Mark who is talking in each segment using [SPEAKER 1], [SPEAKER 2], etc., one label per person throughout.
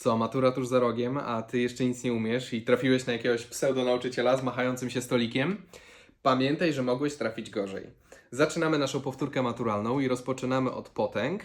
[SPEAKER 1] Co, matura tuż za rogiem, a ty jeszcze nic nie umiesz i trafiłeś na jakiegoś pseudonauczyciela z machającym się stolikiem? Pamiętaj, że mogłeś trafić gorzej. Zaczynamy naszą powtórkę maturalną i rozpoczynamy od potęg.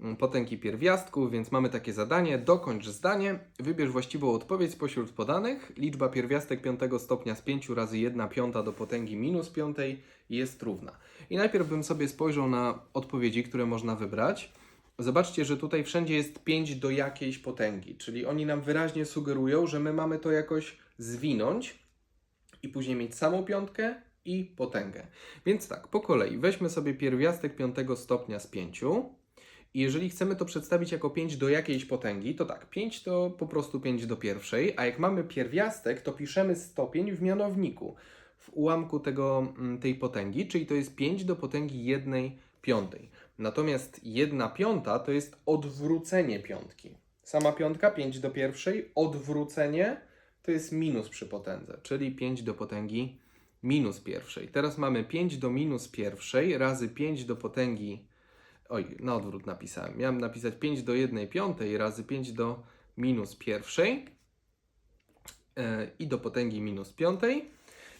[SPEAKER 1] Mm, Potęgi pierwiastków, więc mamy takie zadanie. Dokończ zdanie, wybierz właściwą odpowiedź spośród podanych. Liczba pierwiastek piątego stopnia z 5 razy 1 piąta do potęgi minus piątej jest równa. I najpierw bym sobie spojrzał na odpowiedzi, które można wybrać. Zobaczcie, że tutaj wszędzie jest 5 do jakiejś potęgi, czyli oni nam wyraźnie sugerują, że my mamy to jakoś zwinąć i później mieć samą piątkę i potęgę. Więc tak, po kolei weźmy sobie pierwiastek piątego stopnia z 5. I jeżeli chcemy to przedstawić jako 5 do jakiejś potęgi, to tak, 5 to po prostu 5 do pierwszej, a jak mamy pierwiastek, to piszemy stopień w mianowniku, w ułamku tego, mm, tej potęgi, czyli to jest 5 do potęgi 1 piątej. Natomiast 1 piąta to jest odwrócenie piątki. Sama piątka 5 do pierwszej, odwrócenie to jest minus przy potędze, czyli 5 do potęgi minus pierwszej. Teraz mamy 5 do minus pierwszej razy 5 do potęgi Oj, na odwrót napisałem. Miałem napisać 5 do 1 piątej razy 5 do minus pierwszej e, i do potęgi minus piątej.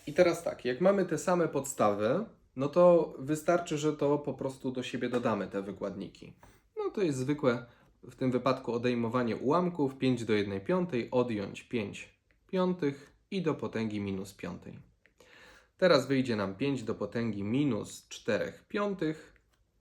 [SPEAKER 1] I teraz tak, jak mamy te same podstawy, no to wystarczy, że to po prostu do siebie dodamy te wykładniki. No to jest zwykłe w tym wypadku odejmowanie ułamków 5 do 1 piątej, odjąć 5 piątych i do potęgi minus piątej. Teraz wyjdzie nam 5 do potęgi minus 4 piątych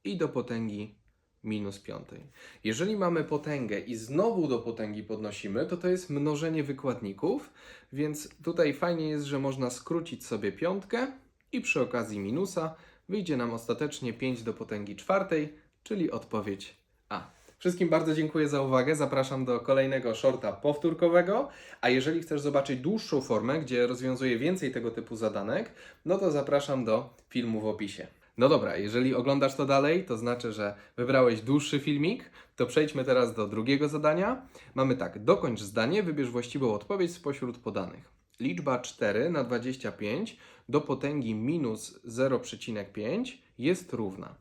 [SPEAKER 1] i do potęgi minus piątej. Jeżeli mamy potęgę i znowu do potęgi podnosimy, to to jest mnożenie wykładników, więc tutaj fajnie jest, że można skrócić sobie piątkę i przy okazji minusa wyjdzie nam ostatecznie 5 do potęgi czwartej, czyli odpowiedź A. Wszystkim bardzo dziękuję za uwagę. Zapraszam do kolejnego shorta powtórkowego. A jeżeli chcesz zobaczyć dłuższą formę, gdzie rozwiązuję więcej tego typu zadanek, no to zapraszam do filmu w opisie. No dobra, jeżeli oglądasz to dalej, to znaczy, że wybrałeś dłuższy filmik, to przejdźmy teraz do drugiego zadania. Mamy tak, dokończ zdanie, wybierz właściwą odpowiedź spośród podanych. Liczba 4 na 25 do potęgi minus 0,5 jest równa.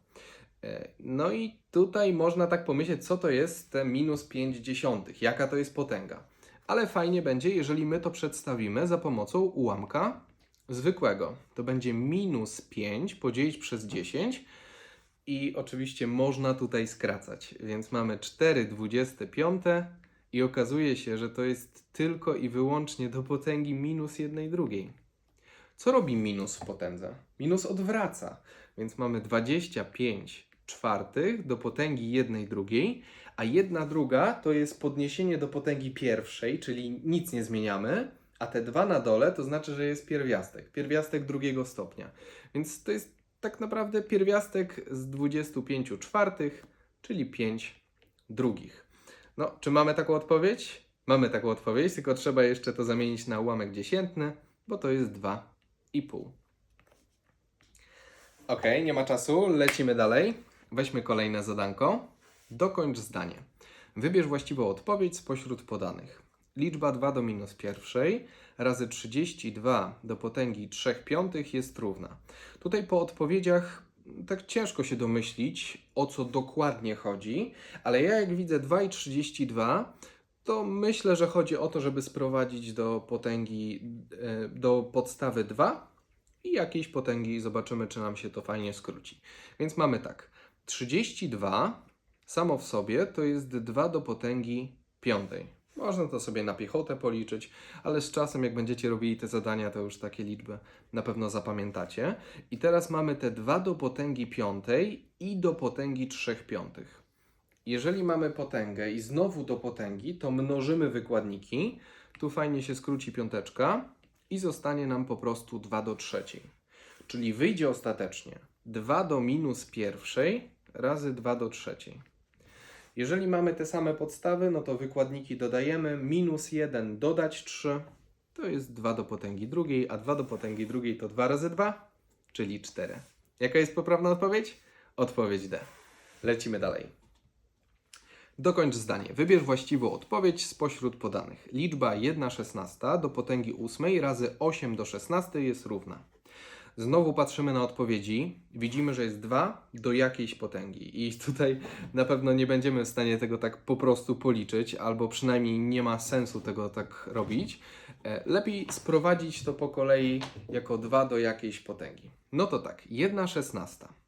[SPEAKER 1] E, No i tutaj można tak pomyśleć, co to jest te minus 5 dziesiątych, jaka to jest potęga. Ale fajnie będzie, jeżeli my to przedstawimy za pomocą ułamka zwykłego. To będzie minus 5 podzielić przez 10 i oczywiście można tutaj skracać. Więc mamy 4 25 i okazuje się, że to jest tylko i wyłącznie do potęgi minus 1 drugiej. Co robi minus w potędze? Minus odwraca, więc mamy 25 czwartych do potęgi 1 drugiej, a 1 druga to jest podniesienie do potęgi pierwszej, czyli nic nie zmieniamy, a te dwa na dole to znaczy, że jest pierwiastek, pierwiastek drugiego stopnia. Więc to jest tak naprawdę pierwiastek z 25 czwartych, czyli 5 drugich. No, czy mamy taką odpowiedź? Mamy taką odpowiedź, tylko trzeba jeszcze to zamienić na ułamek dziesiętny, bo to jest 2,5. Ok, nie ma czasu, lecimy dalej. Weźmy kolejne zadanko. Dokończ zdanie. Wybierz właściwą odpowiedź spośród podanych. Liczba 2 do minus pierwszej razy 32 do potęgi 3 piątych jest równa. Tutaj po odpowiedziach tak ciężko się domyślić, o co dokładnie chodzi, ale ja jak widzę 2 i 32, to myślę, że chodzi o to, żeby sprowadzić do potęgi, e, do podstawy 2 i jakiejś potęgi zobaczymy, czy nam się to fajnie skróci. Więc mamy tak, 32 samo w sobie to jest 2 do potęgi piątej. Można to sobie na piechotę policzyć, ale z czasem, jak będziecie robili te zadania, to już takie liczby na pewno zapamiętacie. I teraz mamy te 2 do potęgi piątej i do potęgi 3 piątych. Jeżeli mamy potęgę i znowu do potęgi, to mnożymy wykładniki. Tu fajnie się skróci piąteczka i zostanie nam po prostu 2 do trzeciej. Czyli wyjdzie ostatecznie 2 do minus pierwszej razy 2 do trzeciej. Jeżeli mamy te same podstawy, no to wykładniki dodajemy. Minus 1 dodać 3 to jest 2 do potęgi drugiej, a 2 do potęgi drugiej to 2 razy 2, czyli 4. Jaka jest poprawna odpowiedź? Odpowiedź D. Lecimy dalej. Dokończ zdanie. Wybierz właściwą odpowiedź spośród podanych. Liczba 1 szesnasta do potęgi 8 razy 8 do 16 jest równa. Znowu patrzymy na odpowiedzi, widzimy, że jest 2 do jakiejś potęgi. I tutaj na pewno nie będziemy w stanie tego tak po prostu policzyć, albo przynajmniej nie ma sensu tego tak robić. E, Lepiej sprowadzić to po kolei jako 2 do jakiejś potęgi. No to tak, 1 szesnasta.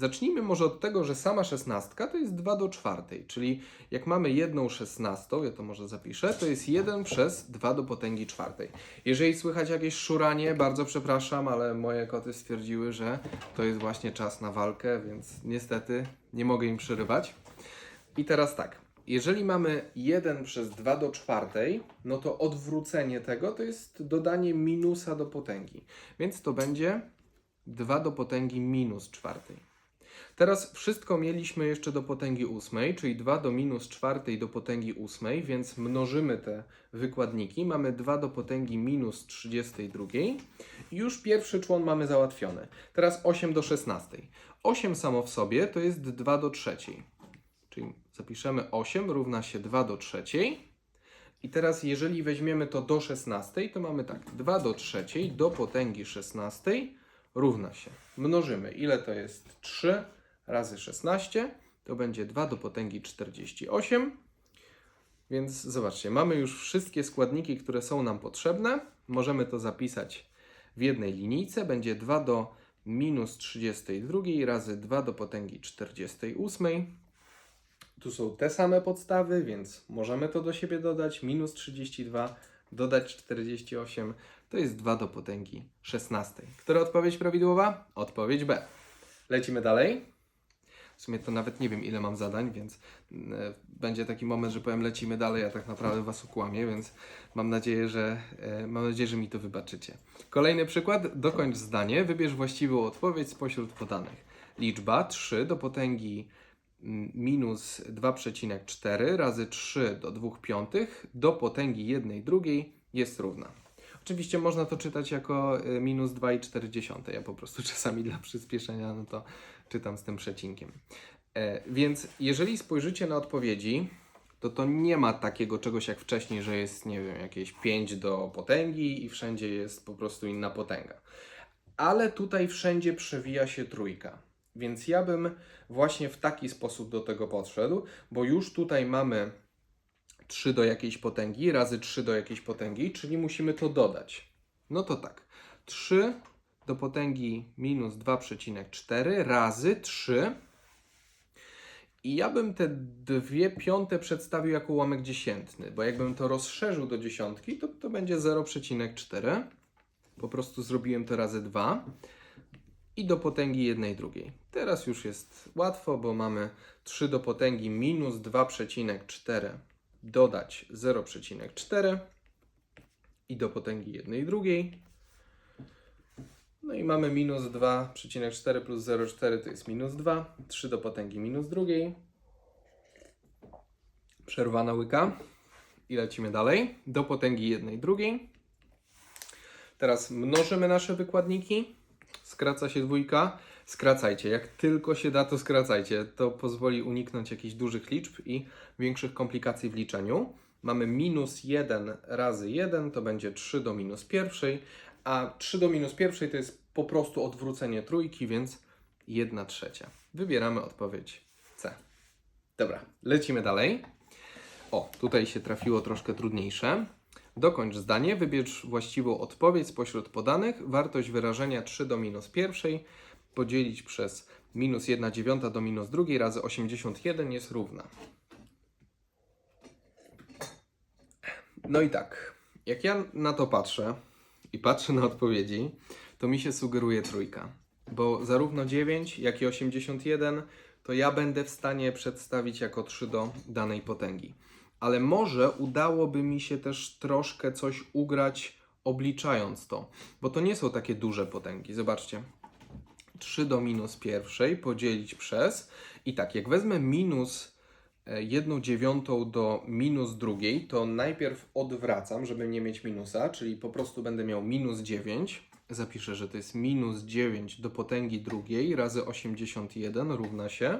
[SPEAKER 1] Zacznijmy może od tego, że sama szesnastka to jest 2 do czwartej, czyli jak mamy jedną szesnastą, ja to może zapiszę, to jest 1 przez 2 do potęgi czwartej. Jeżeli słychać jakieś szuranie, bardzo przepraszam, ale moje koty stwierdziły, że to jest właśnie czas na walkę, więc niestety nie mogę im przerywać. I teraz tak, jeżeli mamy 1 przez 2 do czwartej, no to odwrócenie tego to jest dodanie minusa do potęgi, więc to będzie 2 do potęgi minus czwartej. Teraz wszystko mieliśmy jeszcze do potęgi ósmej, czyli 2 do minus czwartej do potęgi ósmej, więc mnożymy te wykładniki. Mamy 2 do potęgi minus 32 i już pierwszy człon mamy załatwiony. Teraz 8 do 16. 8 samo w sobie to jest 2 do trzeciej. Czyli zapiszemy 8 równa się 2 do trzeciej. I teraz jeżeli weźmiemy to do 16, to mamy tak, 2 do trzeciej do potęgi 16 równa się. Mnożymy. Ile to jest? 3 razy 16 to będzie 2 do potęgi 48. Więc zobaczcie, mamy już wszystkie składniki, które są nam potrzebne. Możemy to zapisać w jednej linijce. Będzie 2 do minus 32 razy 2 do potęgi 48. Tu są te same podstawy, więc możemy to do siebie dodać. Minus 32 dodać 48 to jest 2 do potęgi 16. Która odpowiedź prawidłowa? Odpowiedź B. Lecimy dalej. W sumie to nawet nie wiem, ile mam zadań, więc e, będzie taki moment, że powiem lecimy dalej, a tak naprawdę Was ukłamię, więc mam nadzieję, że, e, mam nadzieję, że mi to wybaczycie. Kolejny przykład. Dokończ zdanie. Wybierz właściwą odpowiedź spośród podanych. Liczba 3 do potęgi minus 2,4 razy 3 do 2 piątych do potęgi 1 drugiej jest równa. Oczywiście można to czytać jako y, minus 2,4. Ja po prostu czasami dla przyspieszenia no to czytam z tym przecinkiem. E, więc jeżeli spojrzycie na odpowiedzi, to to nie ma takiego czegoś jak wcześniej, że jest, nie wiem, jakieś 5 do potęgi i wszędzie jest po prostu inna potęga. Ale tutaj wszędzie przewija się trójka. Więc ja bym właśnie w taki sposób do tego podszedł, bo już tutaj mamy 3 do jakiejś potęgi razy 3 do jakiejś potęgi, czyli musimy to dodać. No to tak. 3 do potęgi minus 2,4 razy 3. I ja bym te dwie piąte przedstawił jako ułamek dziesiętny, bo jakbym to rozszerzył do dziesiątki, to to będzie 0,4. Po prostu zrobiłem to razy 2 i do potęgi jednej drugiej. Teraz już jest łatwo, bo mamy 3 do potęgi minus 2,4 dodać 0,4 i do potęgi jednej drugiej. No i mamy minus 2,4 plus 0,4 to jest minus 2. 3 do potęgi minus drugiej. Przerwana łyka. I lecimy dalej. Do potęgi jednej drugiej. Teraz mnożymy nasze wykładniki. Skraca się dwójka. Skracajcie. Jak tylko się da, to skracajcie. To pozwoli uniknąć jakichś dużych liczb i większych komplikacji w liczeniu. Mamy minus 1 razy 1, to będzie 3 do minus pierwszej, a 3 do minus pierwszej to jest po prostu odwrócenie trójki, więc 1 trzecia. Wybieramy odpowiedź C. Dobra, lecimy dalej. O, tutaj się trafiło troszkę trudniejsze. Dokończ zdanie, wybierz właściwą odpowiedź spośród podanych. Wartość wyrażenia 3 do minus pierwszej podzielić przez minus 1 dziewiąta do minus drugiej razy 81 jest równa. No i tak, jak ja na to patrzę i patrzę na odpowiedzi, to mi się sugeruje trójka. Bo zarówno 9, jak i 81 to ja będę w stanie przedstawić jako 3 do danej potęgi. Ale może udałoby mi się też troszkę coś ugrać obliczając to, bo to nie są takie duże potęgi. Zobaczcie. 3 do minus pierwszej podzielić przez i tak, jak wezmę minus 1 dziewiątą do minus drugiej, to najpierw odwracam, żeby nie mieć minusa, czyli po prostu będę miał minus 9. Zapiszę, że to jest minus 9 do potęgi drugiej razy 81 równa się.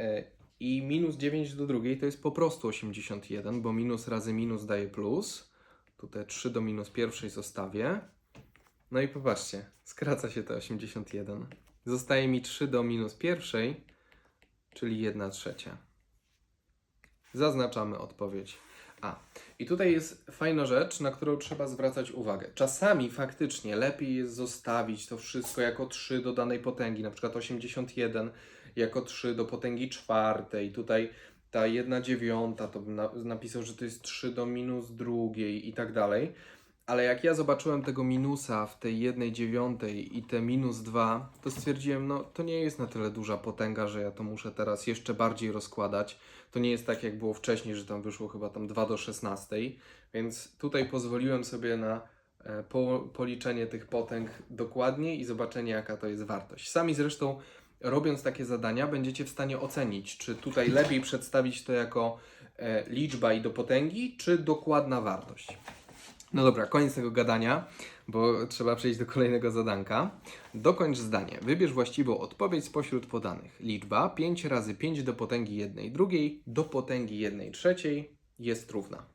[SPEAKER 1] E, I minus 9 do drugiej to jest po prostu 81, bo minus razy minus daje plus. Tutaj 3 do minus pierwszej zostawię. No i popatrzcie, skraca się to 81. Zostaje mi 3 do minus pierwszej, czyli 1 trzecia. Zaznaczamy odpowiedź A. I tutaj jest fajna rzecz, na którą trzeba zwracać uwagę. Czasami faktycznie lepiej jest zostawić to wszystko jako 3 do danej potęgi, na przykład 81 jako 3 do potęgi czwartej. Tutaj ta 1 dziewiąta, to bym na, napisał, że to jest 3 do minus drugiej i tak dalej. Ale jak ja zobaczyłem tego minusa w tej jednej dziewiątej i te minus 2, to stwierdziłem, no to nie jest na tyle duża potęga, że ja to muszę teraz jeszcze bardziej rozkładać. To nie jest tak jak było wcześniej, że tam wyszło chyba tam 2 do 16, więc tutaj pozwoliłem sobie na e, po, policzenie tych potęg dokładnie i zobaczenie jaka to jest wartość. Sami zresztą robiąc takie zadania będziecie w stanie ocenić, czy tutaj lepiej przedstawić to jako e, liczba i do potęgi, czy dokładna wartość. No dobra, koniec tego gadania, bo trzeba przejść do kolejnego zadanka. Dokończ zdanie. Wybierz właściwą odpowiedź spośród podanych. Liczba 5 razy 5 do potęgi 1 drugiej do potęgi 1 trzeciej jest równa.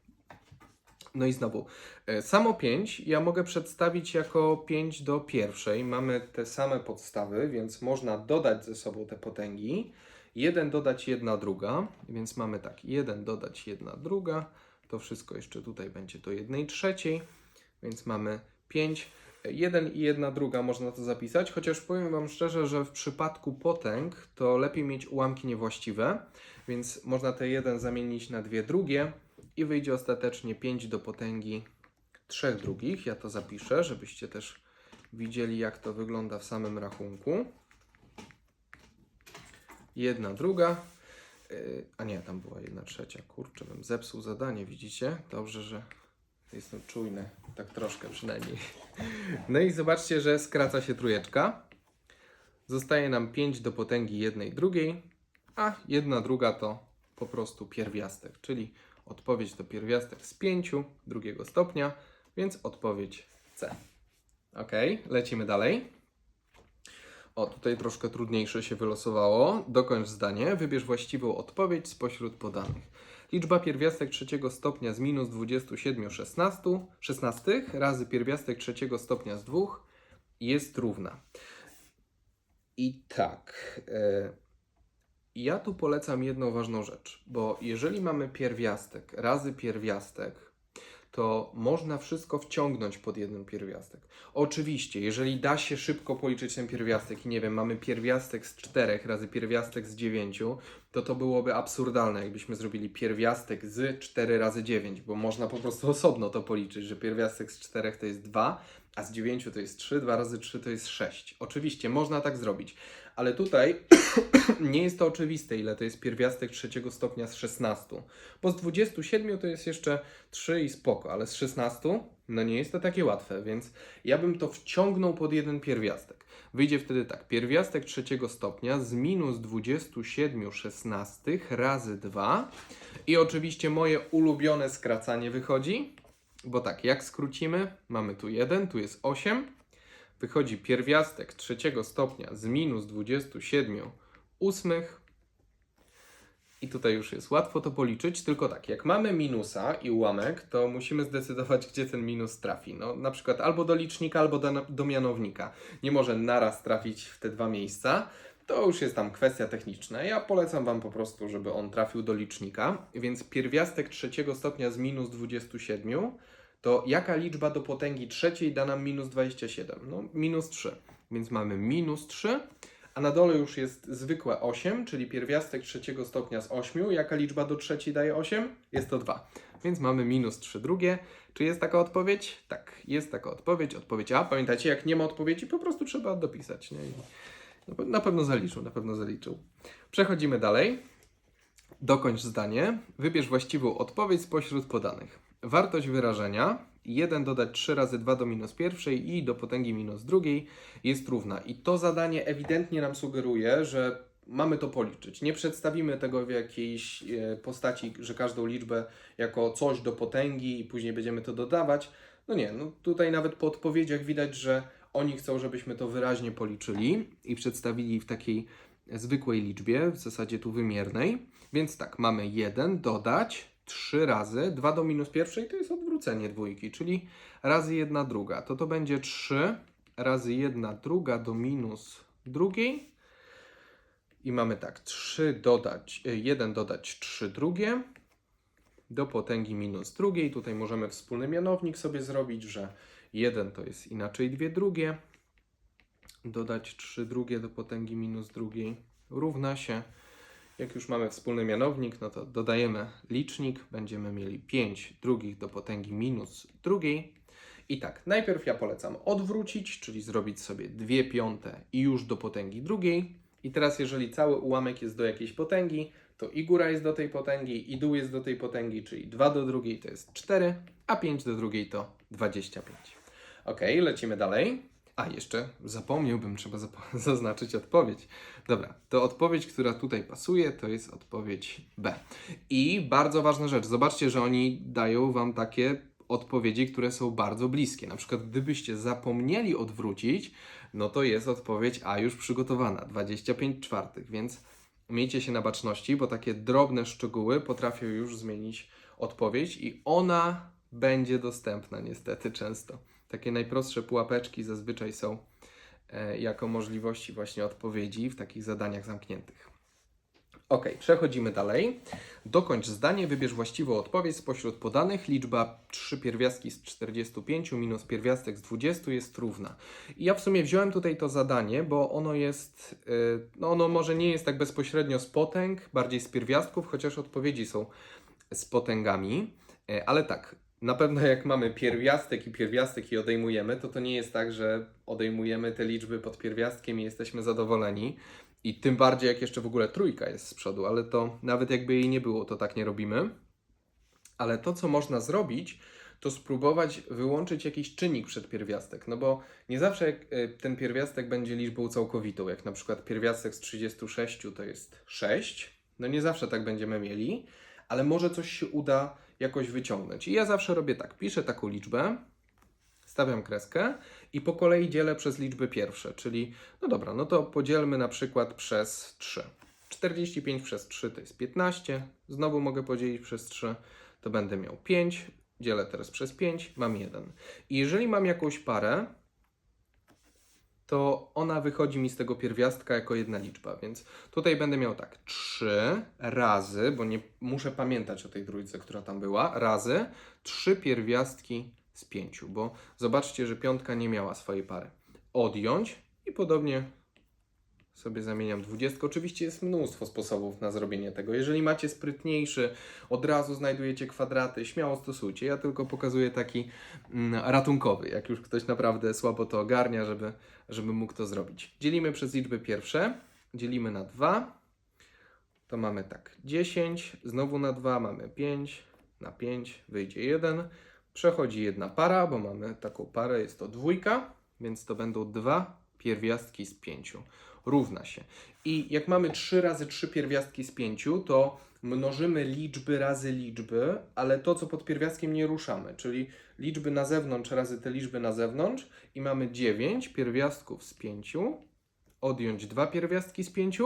[SPEAKER 1] No i znowu, e, samo 5 ja mogę przedstawić jako 5 do pierwszej. Mamy te same podstawy, więc można dodać ze sobą te potęgi. 1 dodać 1 druga, więc mamy tak, 1 dodać 1 druga, to wszystko jeszcze tutaj będzie do 1 trzeciej, więc mamy 5. 1 i 1 druga można to zapisać, chociaż powiem Wam szczerze, że w przypadku potęg to lepiej mieć ułamki niewłaściwe, więc można te 1 zamienić na dwie drugie i wyjdzie ostatecznie 5 do potęgi 3 drugich. Ja to zapiszę, żebyście też widzieli, jak to wygląda w samym rachunku. Jedna druga. Yy, a nie, tam była jedna trzecia. Kurczę, bym zepsuł zadanie, widzicie? Dobrze, że jestem czujny, tak troszkę przynajmniej. No i zobaczcie, że skraca się trójeczka. Zostaje nam 5 do potęgi jednej drugiej, a jedna druga to po prostu pierwiastek, czyli odpowiedź to pierwiastek z 5 drugiego stopnia, więc odpowiedź C. Ok, lecimy dalej. O, tutaj troszkę trudniejsze się wylosowało. Dokończ zdanie. Wybierz właściwą odpowiedź spośród podanych. Liczba pierwiastek trzeciego stopnia z minus 27 16, 16 razy pierwiastek trzeciego stopnia z 2 jest równa. I tak. e, ja tu polecam jedną ważną rzecz, bo jeżeli mamy pierwiastek razy pierwiastek, to można wszystko wciągnąć pod jeden pierwiastek. Oczywiście, jeżeli da się szybko policzyć ten pierwiastek i nie wiem, mamy pierwiastek z 4 razy pierwiastek z 9, to to byłoby absurdalne, jakbyśmy zrobili pierwiastek z 4 razy 9, bo można po prostu osobno to policzyć, że pierwiastek z 4 to jest 2, a z 9 to jest 3, 2 razy 3 to jest 6. Oczywiście, można tak zrobić, ale tutaj nie jest to oczywiste, ile to jest pierwiastek trzeciego stopnia z 16. Bo z 27 to jest jeszcze 3 i spoko, ale z 16 no nie jest to takie łatwe, więc ja bym to wciągnął pod jeden pierwiastek. Wyjdzie wtedy tak, pierwiastek trzeciego stopnia z minus 27 szesnastych razy 2 i oczywiście moje ulubione skracanie wychodzi, bo tak, jak skrócimy, mamy tu 1, tu jest 8, wychodzi pierwiastek trzeciego stopnia z minus 27 ósmych. I tutaj już jest łatwo to policzyć, tylko tak, jak mamy minusa i ułamek, to musimy zdecydować, gdzie ten minus trafi. No, na przykład albo do licznika, albo do, do mianownika. Nie może naraz trafić w te dwa miejsca. To już jest tam kwestia techniczna. Ja polecam Wam po prostu, żeby on trafił do licznika. Więc pierwiastek trzeciego stopnia z minus 27 to jaka liczba do potęgi trzeciej da nam minus 27? No, minus 3. Więc mamy minus 3, a na dole już jest zwykłe 8, czyli pierwiastek trzeciego stopnia z 8. Jaka liczba do trzeciej daje 8? Jest to 2. Więc mamy minus 3 drugie. Czy jest taka odpowiedź? Tak, jest taka odpowiedź. Odpowiedź A. Pamiętajcie, jak nie ma odpowiedzi, po prostu trzeba dopisać. Nie? Na pewno zaliczył, na pewno zaliczył. Przechodzimy dalej. Dokończ zdanie. Wybierz właściwą odpowiedź spośród podanych. Wartość wyrażenia 1 dodać 3 razy 2 do minus pierwszej i do potęgi minus drugiej jest równa. I to zadanie ewidentnie nam sugeruje, że mamy to policzyć. Nie przedstawimy tego w jakiejś e, postaci, że każdą liczbę jako coś do potęgi i później będziemy to dodawać. No nie, no tutaj nawet po odpowiedziach widać, że oni chcą, żebyśmy to wyraźnie policzyli i przedstawili w takiej zwykłej liczbie, w zasadzie tu wymiernej. Więc tak, mamy 1 dodać 3 razy 2 do minus pierwszej to jest odwrócenie dwójki, czyli razy 1 druga. To to będzie 3 razy 1 druga do minus drugiej. I mamy tak, 3 dodać, 1 dodać 3 drugie do potęgi minus drugiej. Tutaj możemy wspólny mianownik sobie zrobić, że 1 to jest inaczej 2 drugie. Dodać 3 drugie do potęgi minus drugiej równa się. Jak już mamy wspólny mianownik, no to dodajemy licznik. Będziemy mieli 5 drugich do potęgi minus drugiej. I tak, najpierw ja polecam odwrócić, czyli zrobić sobie 2 piąte i już do potęgi drugiej. I teraz, jeżeli cały ułamek jest do jakiejś potęgi, to i góra jest do tej potęgi, i dół jest do tej potęgi, czyli 2 do drugiej to jest 4, a 5 do drugiej to 25. Ok, lecimy dalej. A, jeszcze zapomniałbym, trzeba zaznaczyć odpowiedź. Dobra, to odpowiedź, która tutaj pasuje, to jest odpowiedź B. I bardzo ważna rzecz, zobaczcie, że oni dają Wam takie odpowiedzi, które są bardzo bliskie. Na przykład, gdybyście zapomnieli odwrócić, no to jest odpowiedź A już przygotowana, 25 czwartych, więc miejcie się na baczności, bo takie drobne szczegóły potrafią już zmienić odpowiedź i ona będzie dostępna niestety często. Takie najprostsze pułapeczki zazwyczaj są e, jako możliwości właśnie odpowiedzi w takich zadaniach zamkniętych. Ok, przechodzimy dalej. Dokończ zdanie, wybierz właściwą odpowiedź spośród podanych. Liczba 3 pierwiastki z 45 minus pierwiastek z 20 jest równa. I ja w sumie wziąłem tutaj to zadanie, bo ono jest, y, no ono może nie jest tak bezpośrednio z potęg, bardziej z pierwiastków, chociaż odpowiedzi są z potęgami. Y, Ale tak, na pewno jak mamy pierwiastek i pierwiastek i odejmujemy, to to nie jest tak, że odejmujemy te liczby pod pierwiastkiem i jesteśmy zadowoleni. I tym bardziej jak jeszcze w ogóle trójka jest z przodu, ale to nawet jakby jej nie było, to tak nie robimy. Ale to, co można zrobić, to spróbować wyłączyć jakiś czynnik przed pierwiastek. No bo nie zawsze y, ten pierwiastek będzie liczbą całkowitą, jak na przykład pierwiastek z 36 to jest 6. No nie zawsze tak będziemy mieli, ale może coś się uda jakoś wyciągnąć. I ja zawsze robię tak, piszę taką liczbę, stawiam kreskę i po kolei dzielę przez liczby pierwsze, czyli no dobra, no to podzielmy na przykład przez 3. 45 przez 3 to jest 15, znowu mogę podzielić przez 3, to będę miał 5, dzielę teraz przez 5, mam 1. I jeżeli mam jakąś parę, to ona wychodzi mi z tego pierwiastka jako jedna liczba, więc tutaj będę miał tak 3 razy, bo nie muszę pamiętać o tej trójce, która tam była, razy 3 pierwiastki z 5, bo zobaczcie, że piątka nie miała swojej pary. Odjąć i podobnie sobie zamieniam 20. Oczywiście jest mnóstwo sposobów na zrobienie tego. Jeżeli macie sprytniejszy, od razu znajdujecie kwadraty, śmiało stosujcie. Ja tylko pokazuję taki mm, ratunkowy, jak już ktoś naprawdę słabo to ogarnia, żeby, żeby mógł to zrobić. Dzielimy przez liczby pierwsze, dzielimy na 2, to mamy tak. 10, znowu na 2 mamy 5, na 5 wyjdzie 1, przechodzi jedna para, bo mamy taką parę, jest to dwójka, więc to będą dwa pierwiastki z 5 równa się. I jak mamy 3 razy 3 pierwiastki z 5, to mnożymy liczby razy liczby, ale to, co pod pierwiastkiem nie ruszamy, czyli liczby na zewnątrz razy te liczby na zewnątrz i mamy 9 pierwiastków z 5, odjąć dwa pierwiastki z 5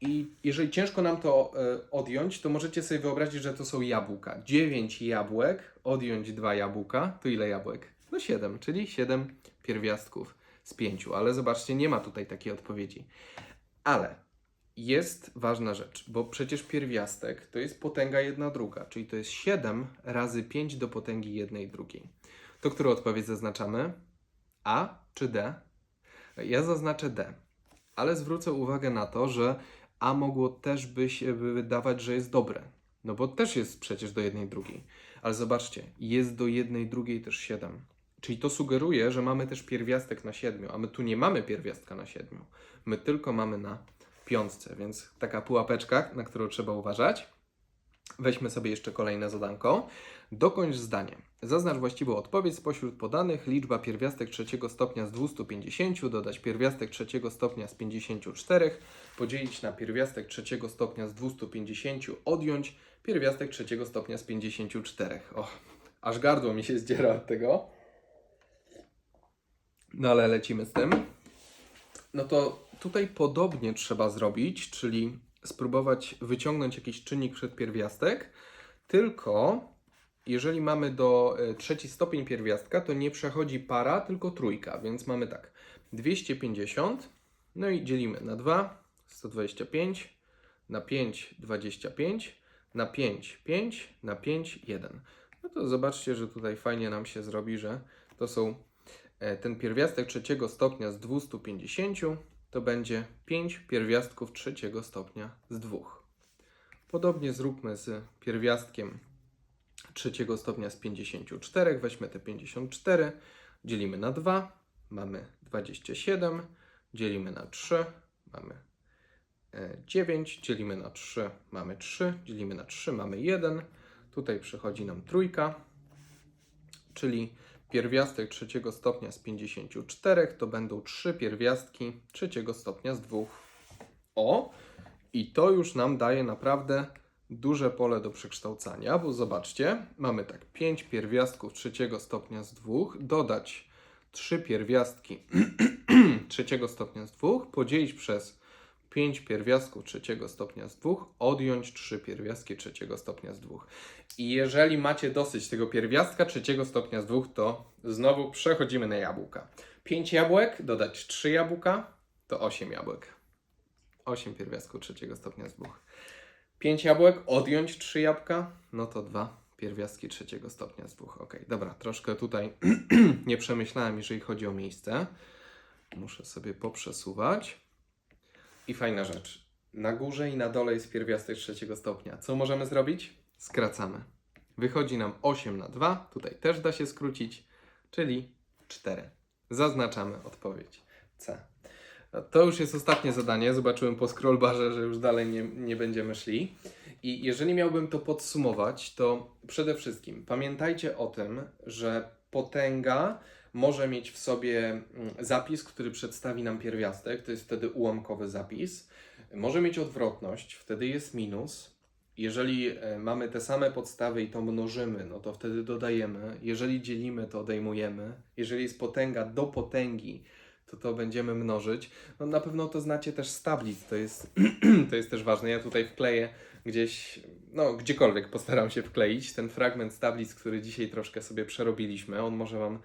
[SPEAKER 1] i jeżeli ciężko nam to e, odjąć, to możecie sobie wyobrazić, że to są jabłka. 9 jabłek, odjąć dwa jabłka, to ile jabłek? No 7, czyli 7 pierwiastków z 5, ale zobaczcie, nie ma tutaj takiej odpowiedzi. Ale jest ważna rzecz, bo przecież pierwiastek to jest potęga jedna druga, czyli to jest 7 razy 5 do potęgi jednej drugiej. To którą odpowiedź zaznaczamy? A czy D? Ja zaznaczę D, ale zwrócę uwagę na to, że A mogło też by się wydawać, że jest dobre. No bo też jest przecież do jednej drugiej. Ale zobaczcie, jest do jednej drugiej też 7. Czyli to sugeruje, że mamy też pierwiastek na 7, a my tu nie mamy pierwiastka na 7. My tylko mamy na piątce, więc taka pułapeczka, na którą trzeba uważać. Weźmy sobie jeszcze kolejne zadanko. Dokończ zdanie. Zaznacz właściwą odpowiedź spośród podanych. Liczba pierwiastek trzeciego stopnia z 250, dodać pierwiastek trzeciego stopnia z 54, podzielić na pierwiastek trzeciego stopnia z 250, odjąć pierwiastek trzeciego stopnia z 54. O, aż gardło mi się zdziera od tego. No ale lecimy z tym. No to tutaj podobnie trzeba zrobić, czyli spróbować wyciągnąć jakiś czynnik przed pierwiastek, Tylko jeżeli mamy do e, trzeci stopień pierwiastka, to nie przechodzi para, tylko trójka, więc mamy tak 250, no i dzielimy na 2, 125, na 5, 25, na 5, 5, na 5, 1. No to zobaczcie, że tutaj fajnie nam się zrobi, że to są ten pierwiastek trzeciego stopnia z 250, to będzie 5 pierwiastków trzeciego stopnia z 2. Podobnie zróbmy z pierwiastkiem trzeciego stopnia z 54. Weźmy te 54, dzielimy na 2, mamy 27, dzielimy na 3, mamy e, 9, dzielimy na 3, mamy 3, dzielimy na 3, mamy 1. Tutaj przychodzi nam trójka, czyli pierwiastek trzeciego stopnia z 54 to będą 3 pierwiastki trzeciego stopnia z 2. O, i to już nam daje naprawdę duże pole do przekształcania, bo zobaczcie, mamy tak 5 pierwiastków trzeciego stopnia z 2, dodać 3 pierwiastki trzeciego stopnia z 2, podzielić przez 5 pierwiastków trzeciego stopnia z 2, odjąć 3 pierwiastki trzeciego stopnia z 2. I jeżeli macie dosyć tego pierwiastka trzeciego stopnia z 2, to znowu przechodzimy na jabłka. 5 jabłek, dodać 3 jabłka, to 8 jabłek. 8 pierwiastków trzeciego stopnia z 2. 5 jabłek, odjąć 3 jabłka, no to 2 pierwiastki trzeciego stopnia z 2. Ok, dobra, troszkę tutaj nie przemyślałem, jeżeli chodzi o miejsce. Muszę sobie poprzesuwać. I fajna rzecz. Na górze i na dole jest pierwiastek trzeciego stopnia. Co możemy zrobić? Skracamy. Wychodzi nam 8 na 2. Tutaj też da się skrócić, czyli 4. Zaznaczamy odpowiedź C. To już jest ostatnie zadanie. Zobaczyłem po scrollbarze, że już dalej nie, nie będziemy szli. I jeżeli miałbym to podsumować, to przede wszystkim pamiętajcie o tym, że potęga może mieć w sobie mm, zapis, który przedstawi nam pierwiastek, to jest wtedy ułamkowy zapis. Może mieć odwrotność, wtedy jest minus. Jeżeli e, mamy te same podstawy i to mnożymy, no to wtedy dodajemy. Jeżeli dzielimy, to odejmujemy. Jeżeli jest potęga do potęgi, to to będziemy mnożyć. No na pewno to znacie też z tablic, to jest, to jest też ważne. Ja tutaj wkleję gdzieś, no gdziekolwiek postaram się wkleić ten fragment z tablic, który dzisiaj troszkę sobie przerobiliśmy. On może Wam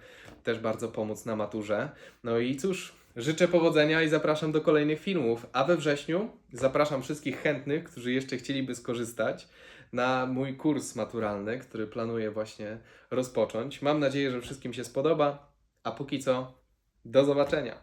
[SPEAKER 1] też bardzo pomóc na maturze. No i cóż, życzę powodzenia i zapraszam do kolejnych filmów. A we wrześniu zapraszam wszystkich chętnych, którzy jeszcze chcieliby skorzystać na mój kurs maturalny, który planuję właśnie rozpocząć. Mam nadzieję, że wszystkim się spodoba. A póki co, do zobaczenia.